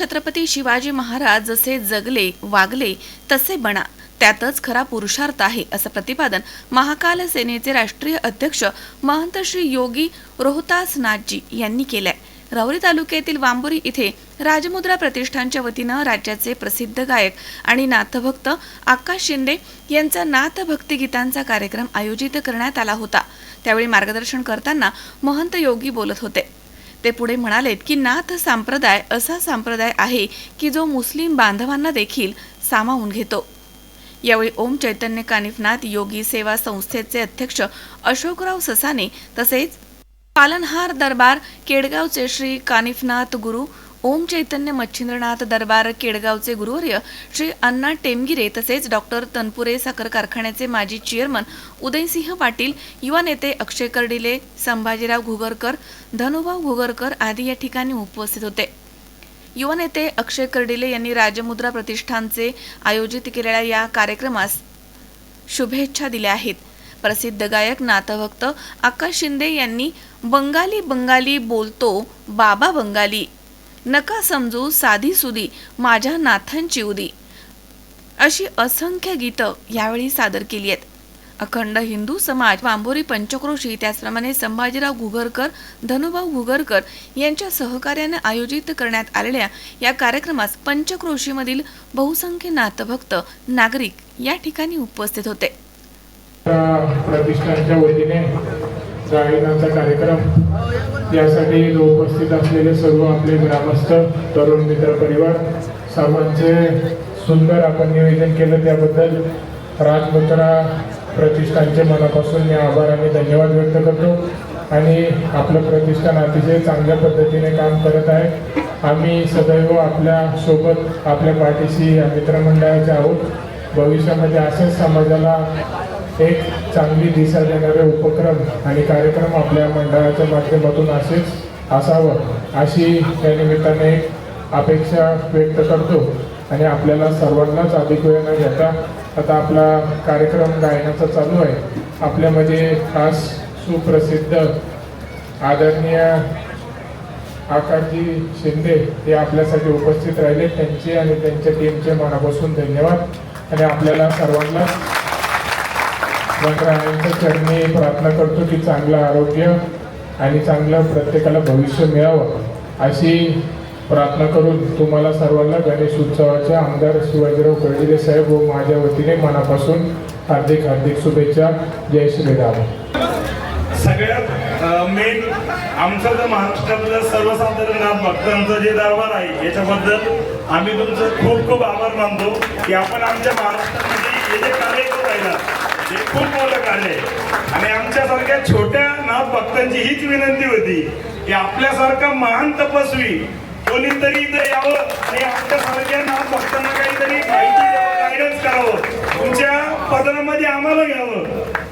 छत्रपती शिवाजी महाराज जसे जगले वागले तसे बना. त्यातच खरा पुरुषार्थ आहे असं प्रतिपादन महाकाल सेनेचे राष्ट्रीय अध्यक्ष महंत श्री योगी रोहतास नाथजी यांनी केलंय. राहुरी तालुक्यातील वांबोरी इथे राजमुद्रा प्रतिष्ठानच्या वतीनं राज्याचे प्रसिद्ध गायक आणि नाथभक्त आकाश शिंदे यांचा नाथ भक्तिगीतांचा कार्यक्रम आयोजित करण्यात आला होता. त्यावेळी मार्गदर्शन करताना महंत योगी बोलत होते. ते पुढे म्हणालेत की नाथ संप्रदाय असा संप्रदाय आहे की जो मुस्लिम बांधवांना देखील सामावून घेतो. यावेळी ओम चैतन्य कानिफनाथ योगी सेवा संस्थेचे अध्यक्ष अशोकराव ससाने तसेच पालनहार दरबार केडगावचे श्री कानिफनाथ गुरु ओम चैतन्य मच्छिंद्रनाथ दरबार केडगावचे गुरुवर्य श्री अण्णा टेमगिरे तसेच डॉक्टर तनपुरे साखर कारखान्याचे माजी चेअरमन उदयसिंह पाटील युवा नेते अक्षय कर्डिले संभाजीराव घुगरकर धनुभाऊ घुगरकर आदी या ठिकाणी उपस्थित होते. युवा नेते अक्षय कर्डिले यांनी राजमुद्रा प्रतिष्ठानचे आयोजित केलेल्या या कार्यक्रमास शुभेच्छा दिल्या आहेत. प्रसिद्ध गायक नाथभक्त आकाश शिंदे यांनी बंगाली बंगाली बोलतो बाबा बंगाली. नका समजू साधी सुदी माझ्या नाथांची उदी. अशी असंख्य गीतं यावेळी सादर केली आहेत. अखंड हिंदू समाज वांबोरी पंचक्रोशी त्याचप्रमाणे संभाजीराव घुगरकर धनुभाऊ घुगरकर यांच्या सहकार्याने आयोजित करण्यात आलेल्या या कार्यक्रमास पंचक्रोशीमधील बहुसंख्य नाथभक्त नागरिक या ठिकाणी उपस्थित होते. प्रतिष्ठानच्या वतीने गायनाचा कार्यक्रम. यासाठी उपस्थित असलेले सर्व आपले ग्रामस्थ तरुण मित्र परिवार सर्वांचे सुंदर आपण निवेदन केलं त्याबद्दल राजमुद्रा प्रतिष्ठानचे मनापासून मी आभार आणि धन्यवाद व्यक्त करतो. आणि आपलं प्रतिष्ठान अतिशय चांगल्या पद्धतीने काम करत आहे. आम्ही सदैव आपल्यासोबत आपल्या पाठीशी या मित्रमंडळाचे आहोत. भविष्यामध्ये असेच समाजाला एक चांगली दिशा देणारे उपक्रम आणि कार्यक्रम आपल्या मंडळाच्या माध्यमातून असेच असावं अशी या निमित्ताने अपेक्षा व्यक्त करतो. आणि आपल्याला सर्वांनाच अधिक वेळ न घेता आता आपला कार्यक्रम गायनाचा चालू आहे. आपल्यामध्ये खास सुप्रसिद्ध आदरणीय आकाशजी शिंदे हे आपल्यासाठी उपस्थित राहिले. त्यांचे आणि त्यांच्या टीमचे मनापासून धन्यवाद. आणि आपल्याला सर्वांना मंत्रालयांच्या चरणी प्रार्थना करतो की चांगलं आरोग्य आणि चांगलं प्रत्येकाला भविष्य मिळावं अशी प्रार्थना करून तुम्हाला सर्वांना गणेश उत्सवाच्या आमदार शिवाजीराव कर्डिले साहेब व माझ्या वतीने मनापासून हार्दिक हार्दिक शुभेच्छा. जय श्रीराम. सगळ्यात मेन आमचं जर महाराष्ट्रातलं सर्वसाधारण नाथ भक्तांचं जे दरबार आहे याच्याबद्दल आम्ही तुमचं खूप खूप आभार मानतो की आपण आमच्या महाराष्ट्रामध्ये जे कार्य खूप मोठं कार्य आहे. आणि आमच्यासारख्या छोट्या नाथ भक्तांची हीच विनंती होती की आपल्यासारखा महान तपस्वी कोणीतरी इथं यावं आणि आमच्यासारख्या नाथ भक्तांना काहीतरी माहिती द्यावं गायडन्स करावं. तुमच्या पदरामध्ये आम्हाला घ्यावं.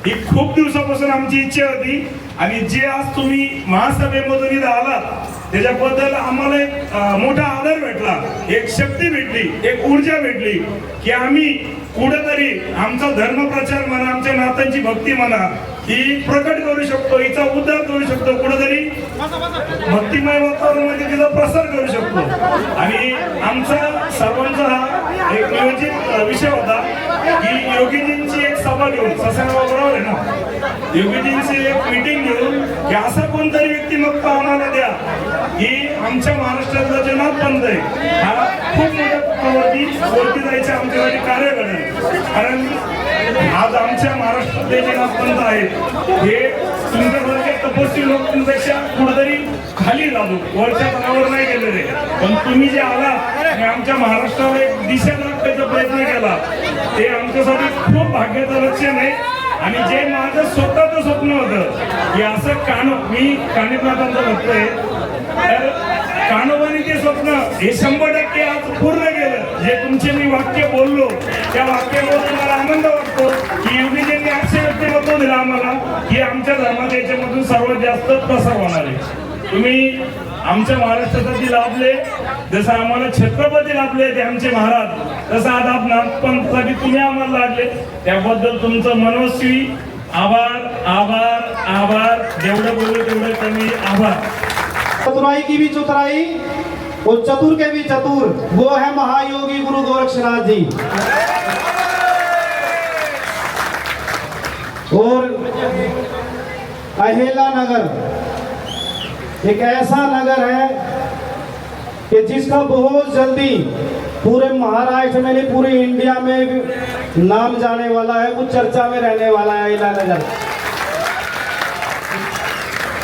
ही खूप दिवसापासून आमची इच्छा होती. आणि जे आज तुम्ही महासभेमधून इथं आलात त्याच्याबद्दल आम्हाला एक मोठा आदर भेटला. एक शक्ती भेटली एक ऊर्जा भेटली की आम्ही कुठेतरी आमचा धर्मप्रचार म्हणा आमच्या नातांची भक्ती म्हणा ही प्रकट करू शकतो हिचा उद्धार करू शकतो कुठेतरी भक्तिमय वातावरणामध्ये तिचा प्रसार करू शकतो. आणि आमचा सर्वांचा हा एक नियोजित विषय होता. ही योगीजींची एक सभा घेऊन ससांगाव बरोबर आहे ना? योगीजींची एक मीटिंग घेऊन की असा कोणतरी व्यक्तिमत्व आम्हाला द्या. की आमच्या महाराष्ट्रातला जे नाथपंथ आहे. हा खूप मोठ्या वरती जायचे आमच्यासाठी कार्य करेल कारण आज आमच्या महाराष्ट्रातले जे नाथपंथ आहेत हे तुमच्यासारखे तपस्वी लोकांपेक्षा कुठेतरी खाली राहतो वरच्या तलावर नाही गेलेले. पण तुम्ही जे आला आणि आमच्या महाराष्ट्राला एक दिशा दाखवायचा प्रयत्न केला. ते आमच्यासाठी खूप भाग्याचं लक्षण आहे. आणि जे माझं स्वतःचं स्वप्न होतं की असं कानो मी कानिपनाथांचं भक्त आहे तर कानोबाने ते स्वप्न हे शंभर टक्के आज पूर्ण केलं. जे तुमचे मी वाक्य बोललो त्या वाक्याबद्दल मला आनंद वाटतो. की योगीजींनी असे व्यक्तिमत्व दिलं आम्हाला की आमच्या धर्मात याच्यामधून सर्वात जास्त प्रसार होणार आहे. तुम्ही आमच्या महाराष्ट्रासाठी लाभले. जसं आम्हाला छत्रपती लाभले ते आमचे महाराज तसं आज नागपंथसाठी तुम्ही आम्हाला लागले. त्याबद्दल तुमचं मनस्वी आभार आभार आभार. जेवढं बोलू तेवढं कमी आभार. चतुराई की भी चतुराई और चतुर के भी चतुर वो है महायोगी गुरु गोरक्षनाथ जी। और अहेला नगर एक ऐसा नगर है कि जिसका बहुत जल्दी पूरे महाराष्ट्र में नहीं, पूरे इंडिया में नाम जाने वाला है, वो चर्चा में रहने वाला है, अहिला नगर।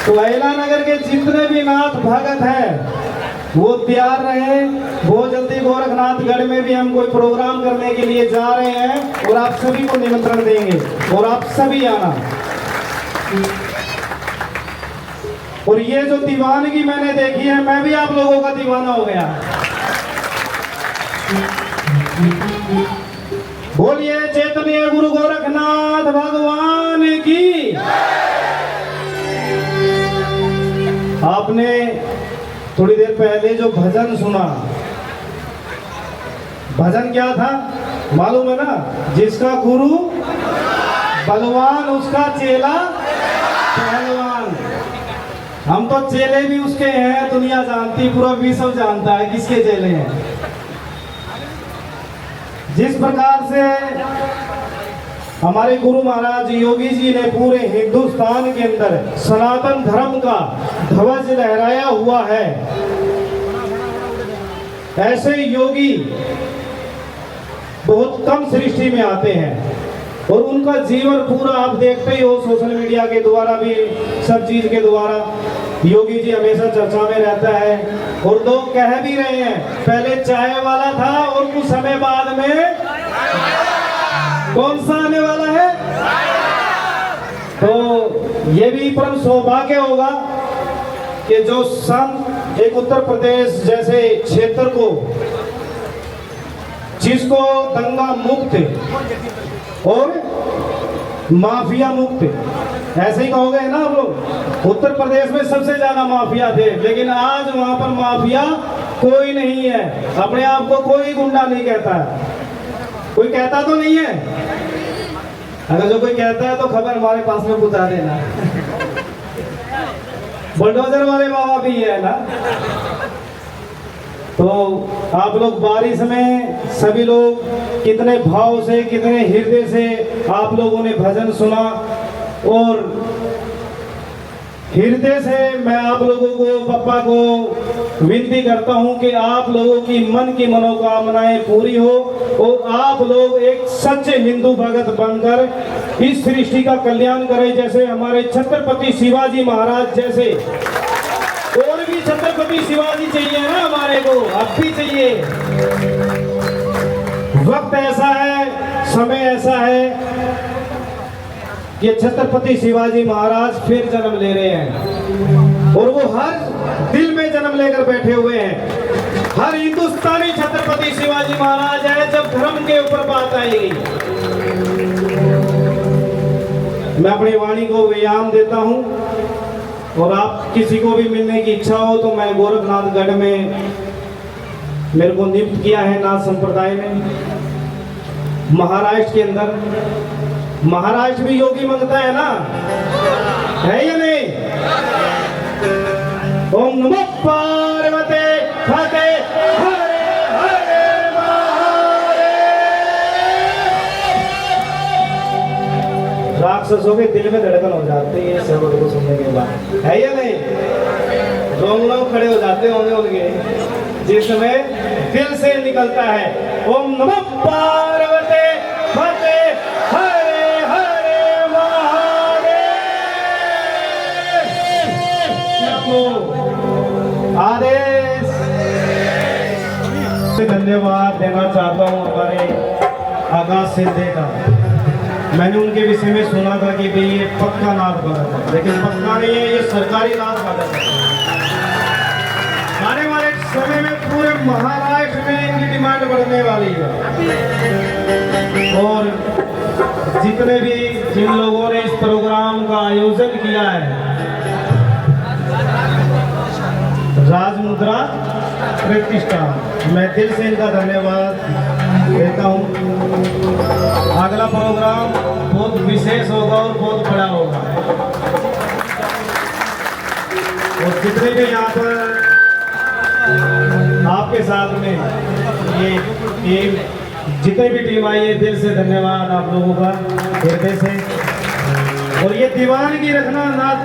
तो अहिला नगर के जितने भी नाथ भगत हैं, वो तैयार रहे। बहुत जल्दी गोरखनाथगढ़ में भी हम कोई प्रोग्राम करने के लिए जा रहे हैं और आप सभी को निमंत्रण देंगे और आप सभी आना। और ये जो दीवानगी मैंने देखी है, मैं भी आप लोगों का दीवाना हो गया। बोलिए चैतन्य गुरु गोरखनाथ भगवान की। आपने थोड़ी देर पहले जो भजन सुना, भजन क्या था? मालूम है ना? जिसका गुरु बलवान उसका चेला, पहलवान। हम तो चेले भी उसके हैं, दुनिया जानती, पूरा विश्व जानता है किसके चेले हैं। जिस प्रकार से हमारे गुरु महाराज योगी जी ने पूरे हिंदुस्तान के अंदर सनातन धर्म का ध्वज लहराया हुआ है, ऐसे योगी बहुत कम सृष्टि में आते हैं। और उनका जीवन पूरा आप देखते ही हो सोशल मीडिया के द्वारा भी, सब चीज़ के द्वारा। योगी जी हमेशा चर्चा में रहता है और लोग कह भी रहे हैं, पहले चाय वाला था और कुछ समय बाद में कौन सा आने वाला है? तो ये भी परम सौभाग्य होगा कि जो संत एक उत्तर प्रदेश जैसे क्षेत्र को जिसको दंगा मुक्त और माफिया मुक्त। ऐसे ही कहोगे ना आप लोग, उत्तर प्रदेश में सबसे ज़्यादा माफिया थे, लेकिन आज वहाँ पर माफिया कोई नहीं है। अपने आप को कोई गुंडा नहीं कहता। है कोई कहता तो नहीं है। अगर जो कोई कहता है तो खबर हमारे पास में पहुँचा देना। बुलडोजर वाले बाबा भी है ना। तो आप लोग बारिश में सभी लोग कितने भाव से, कितने हृदय से आप लोगों ने भजन सुना और हृदय से मैं आप लोगों को, पप्पा को विनती करता हूँ कि आप लोगों की मन की मनोकामनाएँ पूरी हो और आप लोग एक सच्चे हिंदू भगत बनकर इस सृष्टि का कल्याण करें, जैसे हमारे छत्रपति शिवाजी महाराज जैसे छत्रपति शिवाजी चाहिए ना हमारे को? अब भी चाहिए। वक्त ऐसा है, समय ऐसा है कि छत्रपति शिवाजी महाराज फिर जन्म ले रहे हैं। और वो हर दिल में जन्म लेकर बैठे हुए हैं। हर हिंदुस्तानी छत्रपति शिवाजी महाराज है, जब धर्म के ऊपर बात आएगी। मैं अपनी वाणी को व्यायाम देता हूँ। और आप किसी को भी मिलने की इच्छा हो तो मैं गोरखनाथगढ़ में मेरे को नियुक्त किया है नाथ संप्रदाय ने महाराष्ट्र के अंदर, महाराष्ट्र भी योगी मंगता है ना? है या नहीं? ओम नमो राक्षसों के दिल में धड़कन हो जाती है शब्द को सुनने के बाद। है या नहीं? रोम लोग खड़े हो जाते होंगे उनके जिसमें दिल से निकलता है, ओम नमो पार्वते फते हरे हरे महादेव। आदेश। धन्यवाद देना चाहता हूँ हमारे आकाश से का। मैंने उनके विषय में सुना था कि भाई ये पक्का नाथ भगत है। लेकिन पक्का नहीं है, ये सरकारी नाथ भगत है। आने वाले समय में पूरे महाराष्ट्र में इनकी डिमांड बढ़ने वाली है। और जितने भी जिन लोगों ने इस प्रोग्राम का आयोजन किया है राजमुद्रा प्रतिष्ठान, मैं दिल से इनका धन्यवाद देता हूँ। अगला प्रोग्राम बहुत विशेष होगा और बहुत बड़ा होगा। और जितने भी यहाँ पर आपके साथ में ये टीम जितनी भी टीम आई है, दिल से धन्यवाद आप लोगों का, हृदय से। और ये दीवानगी रखना नाथ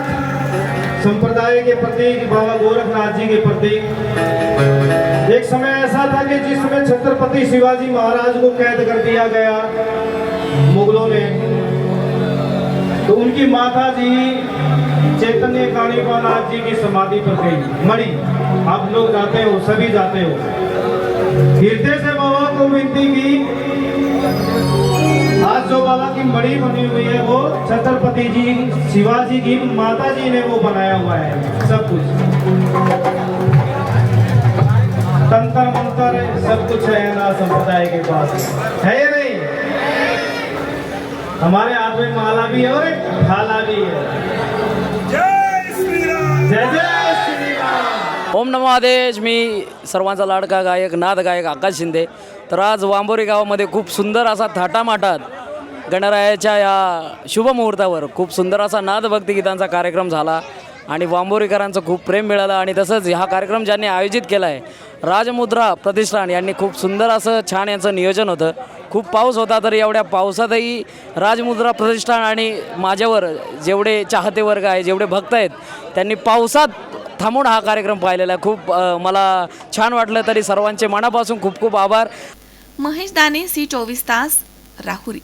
संप्रदाय के प्रतीक, बाबा गोरखनाथ जी के प्रतीक। एक समय ऐसा था कि जिसमें छत्रपति शिवाजी महाराज को कैद कर दिया गया। उनकी माता जी चैतन्य कालीपानाथ जी की समाधि पर गई। मरी। आप लोग जाते हो, सभी जाते हो। हृदय से बाबा को विनती की, आज जो बाबा की मणि बनी हुई है, वो छत्रपति जी, शिवाजी की माता जी ने वो बनाया हुआ है, सब कुछ। तंत्र मंत्र, सब कुछ है ना संप्रदाय के पास। है हमारे हाथ में माला भी है और एक थाला भी है। जय जय जय श्री राम ओम नमो आदेश मी सर्वांचा लाडका गायक नाद गायक आकाश शिंदे. तर आज वांबोरी गावामध्ये खूप सुंदर असा थाटामाटात गणरायाच्या या शुभमुहूर्तावर खूप सुंदर असा नाद भक्तिगीतांचा कार्यक्रम झाला आणि वांबोरीकरांचं खूप प्रेम मिळालं आणि तसंच हा कार्यक्रम ज्यांनी आयोजित केला आहे राजमुद्रा प्रतिष्ठान यांनी खूप सुंदर असं छान यांचं नियोजन होतं. खूप पाऊस होता तर एवढ्या पावसातही राजमुद्रा प्रतिष्ठान आणि माझ्यावर जेवढे चाहते वर्ग आहे जेवढे भक्त आहेत त्यांनी पावसात थांबून हा कार्यक्रम पाहिलेला आहे. खूप मला छान वाटलं तरी सर्वांचे मनापासून खूप खूप आभार. महेश दाने सी चोवीस तास राहुरी.